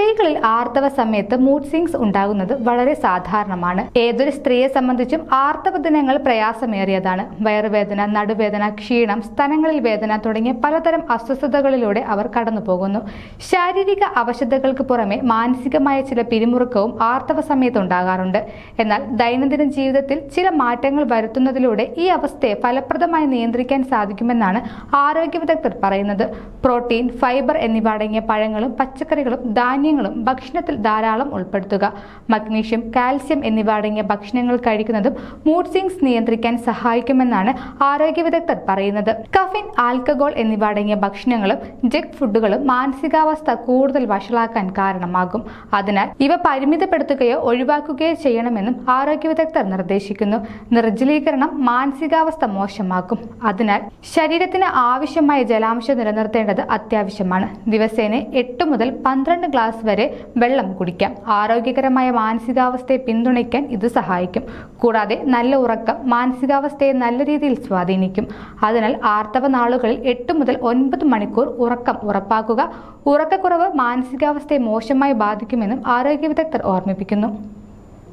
സ്ത്രീകളിൽ ആർത്തവ സമയത്ത് മൂഡ് സിങ്സ് ഉണ്ടാകുന്നത് വളരെ സാധാരണമാണ്. ഏതൊരു സ്ത്രീയെ സംബന്ധിച്ചും ആർത്തവ ദിനങ്ങൾ പ്രയാസമേറിയതാണ്. വയറുവേദന നടുവേദന ക്ഷീണം സ്ഥലങ്ങളിൽ വേദന തുടങ്ങിയ പലതരം അസ്വസ്ഥതകളിലൂടെ അവർ കടന്നു പോകുന്നു ശാരീരിക അവശതകൾക്ക് പുറമെ മാനസികമായ ചില പിരിമുറുക്കവും ആർത്തവ സമയത്ത് ഉണ്ടാകാറുണ്ട്. എന്നാൽ ദൈനംദിന ജീവിതത്തിൽ ചില മാറ്റങ്ങൾ വരുത്തുന്നതിലൂടെ ഈ അവസ്ഥയെ ഫലപ്രദമായി നിയന്ത്രിക്കാൻ സാധിക്കുമെന്നാണ് ആരോഗ്യ വിദഗ്ധർ പറയുന്നത്. പ്രോട്ടീൻ ഫൈബർ എന്നിവ അടങ്ങിയ പഴങ്ങളും പച്ചക്കറികളും ധാന്യങ്ങളും ഭക്ഷണത്തിൽ ധാരാളം ഉൾപ്പെടുത്തുക. മഗ്നീഷ്യം കാൽസ്യം എന്നിവ അടങ്ങിയ ഭക്ഷണങ്ങൾ കഴിക്കുന്നതും മൂഡ് സ്വിങ്സ് നിയന്ത്രിക്കാൻ സഹായിക്കുമെന്നാണ് ആരോഗ്യ വിദഗ്ധർ പറയുന്നത്. കഫിൻ ആൽക്കഹോൾ എന്നിവ അടങ്ങിയ ഭക്ഷണങ്ങളും ജങ്ക് ഫുഡുകളും മാനസികാവസ്ഥ കൂടുതൽ വഷളാക്കാൻ കാരണമാകും. അതിനാൽ ഇവ പരിമിതപ്പെടുത്തുകയോ ഒഴിവാക്കുകയോ ചെയ്യണമെന്നും ആരോഗ്യ വിദഗ്ധർ നിർദ്ദേശിക്കുന്നു. നിർജലീകരണം മാനസികാവസ്ഥ മോശമാക്കും. അതിനാൽ ശരീരത്തിന് ആവശ്യമായ ജലാംശം നിലനിർത്തേണ്ടത് അത്യാവശ്യമാണ്. ദിവസേന എട്ട് മുതൽ പന്ത്രണ്ട് ഗ്ലാസ് വരെ വെള്ളം കുടിക്കാം. ആരോഗ്യകരമായ മാനസികാവസ്ഥയെ പിന്തുണയ്ക്കാൻ ഇത് സഹായിക്കും. കൂടാതെ നല്ല ഉറക്കം മാനസികാവസ്ഥയെ നല്ല രീതിയിൽ സ്വാധീനിക്കും. അതിനാൽ ആർത്തവ നാളുകളിൽ എട്ട് മുതൽ ഒൻപത് മണിക്കൂർ ഉറക്കം ഉറപ്പാക്കുക. ഉറക്കക്കുറവ് മാനസികാവസ്ഥയെ മോശമായി ബാധിക്കുമെന്നും ആരോഗ്യ വിദഗ്ധർ ഓർമ്മിപ്പിക്കുന്നു.